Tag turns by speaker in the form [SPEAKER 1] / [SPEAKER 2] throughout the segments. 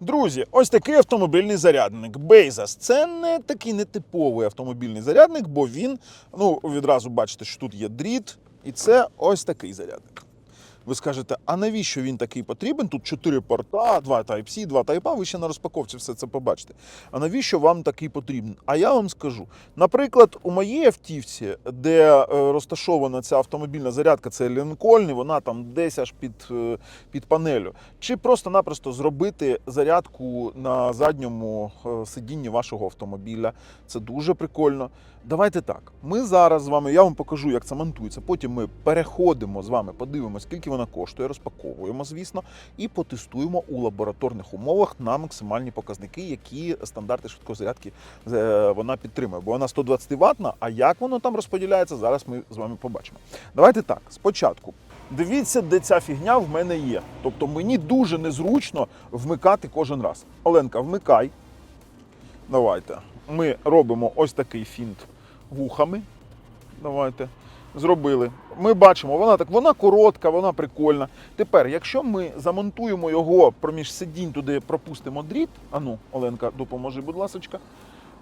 [SPEAKER 1] Друзі, ось такий автомобільний зарядник. Бейзас. Це не такий нетиповий автомобільний зарядник, бо він, ну, відразу бачите, що тут є дріт, і це ось такий зарядник. Ви скажете, а навіщо він такий потрібен? Тут 4 порта, 2 Type-C, 2 Type-A, ви ще на розпаковці все це побачите. А навіщо вам такий потрібен? А я вам скажу. Наприклад, у моїй автівці, де е, розташована ця автомобільна зарядка, це Лінкольн, вона там десь аж під, е, під панелю. Чи просто-напросто зробити зарядку на задньому е, сидінні вашого автомобіля. Це дуже прикольно. Давайте так. Ми зараз з вами, я вам покажу, як це монтується. Потім ми переходимо з вами, подивимося, скільки вона коштує, розпаковуємо, звісно, і потестуємо у лабораторних умовах на максимальні показники, які стандарти швидкої зарядки е, вона підтримує. Бо вона 120 ватна, а як воно там розподіляється, зараз ми з вами побачимо. Давайте так, спочатку. Дивіться, де ця фігня в мене є. Тобто мені дуже незручно вмикати кожен раз. Оленка, вмикай. Давайте. Ми робимо ось такий фінт вухами. Давайте. Зробили. Ми бачимо, вона так, вона коротка, вона прикольна. Тепер, якщо ми замонтуємо його проміж сидінь, туди пропустимо дріт. Ану, Оленка, допоможи, будь ласка.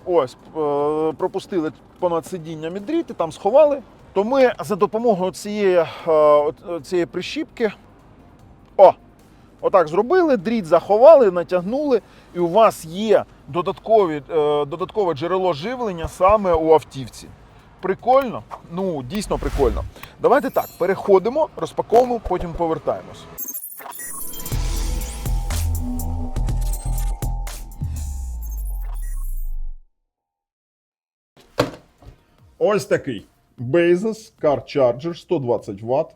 [SPEAKER 1] Ось, е, пропустили понад сидіннями дріт і там сховали. То ми за допомогою цієї, е, цієї прищіпки. О! Отак зробили, дріт заховали, натягнули, і у вас є додаткові, е, додаткове джерело живлення саме у автівці. Прикольно? Ну, дійсно прикольно. Давайте так, переходимо, розпаковуємо, потім повертаємось. Ось такий Bezos Car Charger 120 Вт.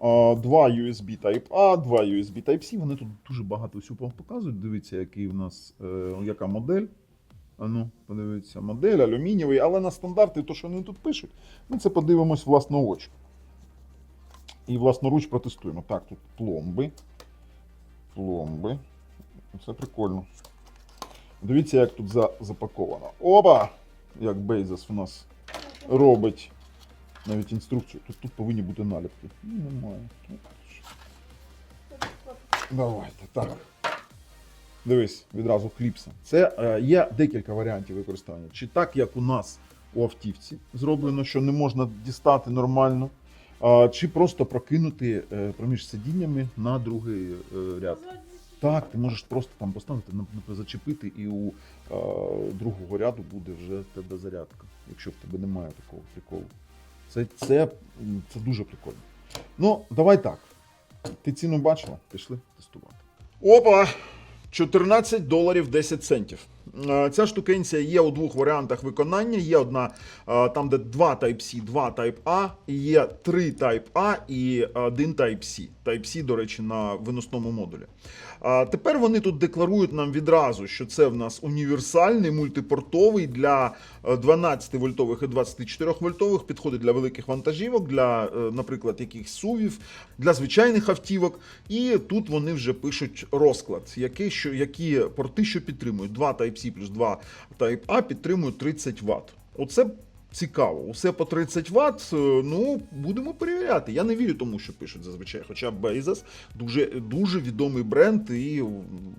[SPEAKER 1] Два USB Type-A, два USB Type-C. Вони тут дуже багато всього показують. Дивіться, який в нас е, яка модель. Ну, подивіться, модель алюмінієвий, але на стандарти, то, що вони тут пишуть, ми це подивимось власноруч. І власноруч протестуємо. Так, тут пломби. Пломби. Це прикольно. Дивіться, як тут запаковано. Опа! Як Bezos у нас робить навіть інструкцію. Тут, тут повинні бути наліпки. Ну, Немає. Давайте, так. Дивись, відразу кліпса. Це е, є декілька варіантів використання. Чи так, як у нас у автівці зроблено, що не можна дістати нормально, а, чи просто прокинути е, проміж сидіннями на другий е, ряд. Так, ти можеш просто там поставити, зачепити, і у е, другого ряду буде вже тебе зарядка, якщо в тебе немає такого приколу. Це, це, це дуже прикольно. Ну, давай так. Ти ціну бачила? Пішли тестувати. Опа! 14 доларів 10 центів. Е, Ця штукенція є у двох варіантах виконання. Є одна е, там, де два Type-C, два Type-A, і є три Type-A і один Type-C. Type-C, до речі, на виносному модулі. Тепер вони тут декларують нам відразу, що це в нас універсальний мультипортовий для 12 вольтових і 24 вольтових, підходить для великих вантажівок, для, е, наприклад, якихось сувів, для звичайних автівок. І тут вони вже пишуть розклад, який, що, які порти що підтримують. 2 Type-C плюс 2 Type-A підтримують 30 Вт. Оце цікаво. Усе по 30 Вт. Ну, будемо перевіряти. Я не вірю тому, що пишуть зазвичай. Хоча Bezos дуже, дуже відомий бренд, і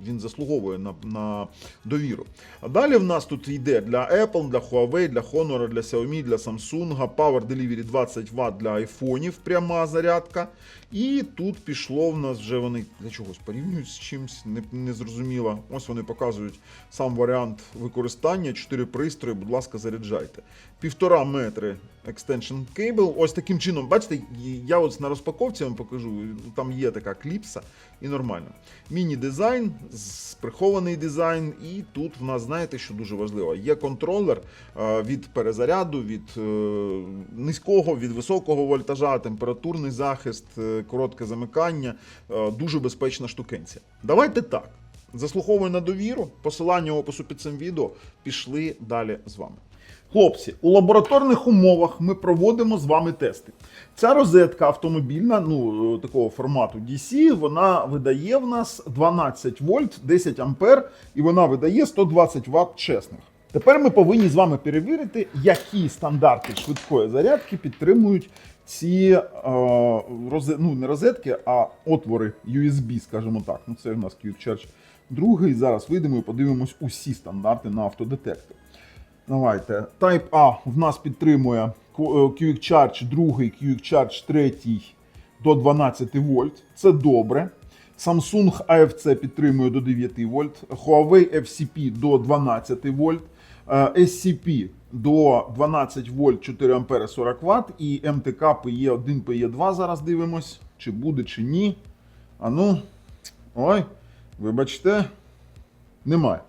[SPEAKER 1] він заслуговує на, на довіру. А далі в нас тут йде для Apple, для Huawei, для Honor, для Xiaomi, для Samsung, Power Delivery 20 Вт для айфонів, пряма зарядка. І тут пішло в нас вже вони для чогось порівнюють з чимось, не, не зрозуміло. Ось вони показують сам варіант використання. 4 пристрої, будь ласка, заряджайте. Півтора метри extension cable. Ось таким чином, бачите, я ось на розпаковці вам покажу. Там є така кліпса і нормально. Міні-дизайн, прихований дизайн, і тут в нас, знаєте, що дуже важливо, є контролер е, від перезаряду, від е, низького, від високого вольтажа, температурний захист, е, коротке замикання. Дуже безпечна штукенця. Давайте так. Заслуховую на довіру. Посилання в опису під цим відео. Пішли далі з вами. Хлопці, у лабораторних умовах ми проводимо з вами тести. Ця розетка автомобільна, ну е, такого формату DC, вона видає в нас 12 вольт, 10 ампер, і вона видає 120 Вт чесних. Тепер ми повинні з вами перевірити, які стандарти швидкої зарядки підтримують ці е, розе, ну, не розетки, а отвори USB, скажімо так. Ну, це у нас Quick Charge другий. Зараз вийдемо і подивимось усі стандарти на автодетектор. Давайте. Type A в нас підтримує е, QX Charge 2, QX Charge 3 до 12 вольт. Це добре. Samsung AFC підтримує до 9 вольт. Huawei FCP до 12 вольт. е, SCP до 12 вольт 4 ампери 40 Вт. І МТК PE1, PE2 зараз дивимось, чи буде, чи ні. А ну, ой, вибачте, немає.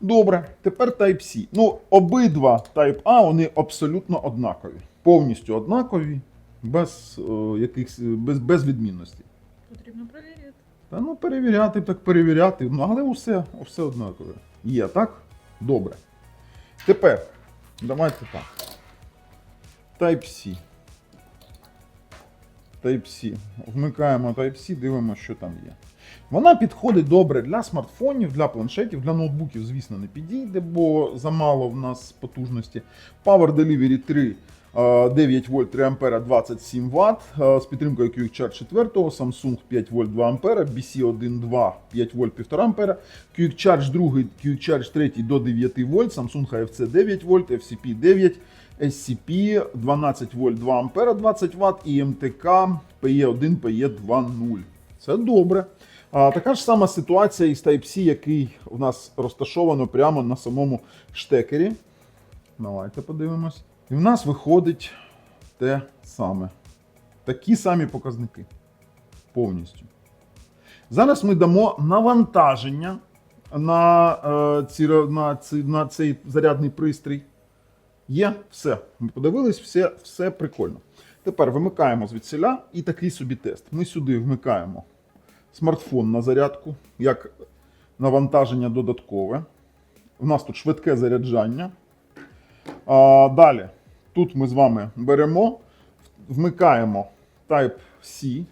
[SPEAKER 1] Добре, тепер Type-C. Ну, обидва Type A вони абсолютно однакові. Повністю однакові, без, е, якихось, без, без відмінностей.
[SPEAKER 2] Потрібно перевірити.
[SPEAKER 1] Та ну перевіряти, так перевіряти. Ну, але все, все однакове. Є, так? Добре. Тепер, давайте так. Type-C. Type-C. Вмикаємо Type-C, дивимося, що там є. Вона підходить добре для смартфонів, для планшетів, для ноутбуків, звісно, не підійде, бо замало в нас потужності. Power Delivery 3. е, 9 вольт 3 ампера 27 Вт е, з підтримкою QX 4, Samsung 5 вольт 2 ампера, BC 1.2 5 вольт 1,5 ампера, QX 2, QX 3 до 9 вольт, Samsung AFC 9 вольт, FCP 9, SCP 12 вольт 2 ампера 20 Вт і МТК PE1 PE2.0. Це добре. Така ж сама ситуація із Type-C, який у нас розташовано прямо на самому штекері. Давайте подивимось. І в нас виходить те саме. Такі самі показники. Повністю. Зараз ми дамо навантаження на, е, ці, на, ці, на цей зарядний пристрій. Є все. Ми подивились, все, все прикольно. Тепер вимикаємо звідсіля і такий собі тест. Ми сюди вмикаємо смартфон на зарядку, як навантаження додаткове. У нас тут швидке заряджання. А, далі, тут ми з вами беремо, вмикаємо Type-C,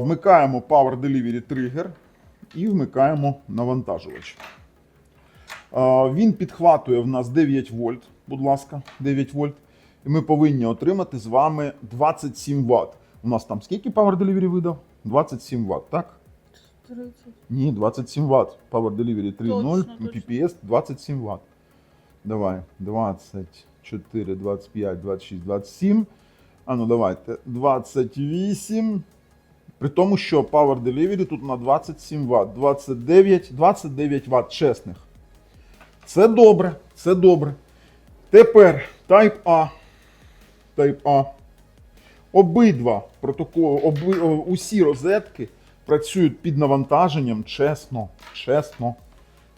[SPEAKER 1] вмикаємо Power Delivery Trigger і вмикаємо навантажувач. А, Він підхватує в нас 9 вольт, будь ласка, 9 вольт. І ми повинні отримати з вами 27 Вт. У нас там скільки Power Delivery видав? 27 Вт, так?
[SPEAKER 2] 30.
[SPEAKER 1] Ні, 27 Вт. Power Delivery 3.0,
[SPEAKER 2] Точно, точно.
[SPEAKER 1] PPS 27 Вт. Давай, 24, 25, 26, 27. А ну давайте. 28. При тому, що Power Delivery тут на 27 Вт. 29, 29 Вт чесних. Це добре, це добре. Тепер Type A. Type A. Обидва протоколи, оби, усі розетки працюють під навантаженням чесно. Чесно.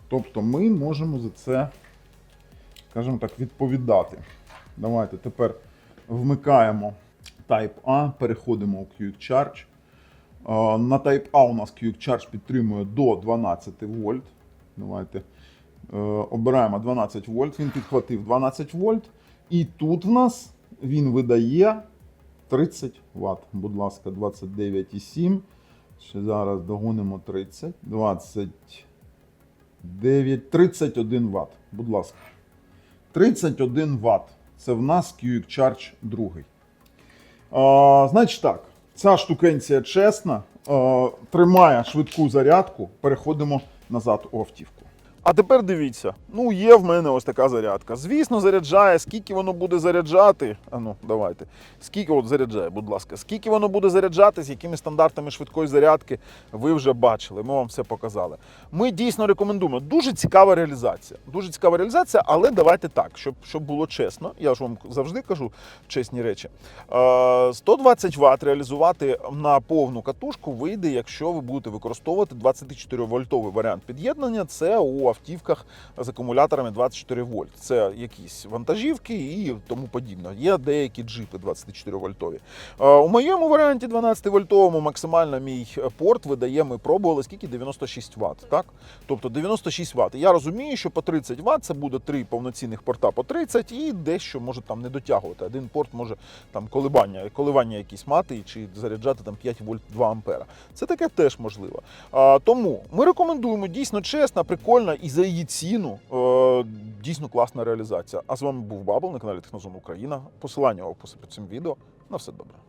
[SPEAKER 1] Тобто ми можемо за це, скажімо так, відповідати. Давайте тепер вмикаємо Type A, переходимо у QX Charge. На Type A у нас QX Charge підтримує до 12 вольт. Давайте е, обираємо 12 вольт. Він підхватив 12 вольт. І тут в нас він видає 30 Вт. Будь ласка, 29,7. Ще зараз догонимо 30. 29, 31 Вт. Будь ласка. 31 Вт. Це в нас QX Charge 2. А, значить так, ця штукенція чесна, а, тримає швидку зарядку. Переходимо назад у автівку. А тепер дивіться, ну є в мене ось така зарядка. Звісно, заряджає, скільки воно буде заряджати. А ну, давайте. Скільки от заряджає, будь ласка, скільки воно буде заряджати, з якими стандартами швидкої зарядки ви вже бачили. Ми вам все показали. Ми дійсно рекомендуємо. Дуже цікава реалізація. Дуже цікава реалізація, але давайте так, щоб, щоб було чесно. Я ж вам завжди кажу чесні речі. Е, 120 Вт реалізувати на повну катушку вийде, якщо ви будете використовувати 24-вольтовий варіант під'єднання. Це у автівках з акумуляторами 24 вольт. Це якісь вантажівки і тому подібне. Є деякі джипи 24 вольтові. Е, У моєму варіанті 12 вольтовому максимально мій порт видає. Ми пробували скільки 96 Вт. Так, тобто 96 Вт. Я розумію, що по 30 Вт це буде три повноцінних порта по 30 і дещо може там не дотягувати. Один порт може там коливання, коливання якісь мати чи заряджати там 5 вольт 2 ампера. Це таке теж можливо. А, тому ми рекомендуємо дійсно чесна, прикольна і за її ціну е, дійсно класна реалізація. А з вами був Бабл на каналі Технозон Україна. Посилання в описі під цим відео. На все добре.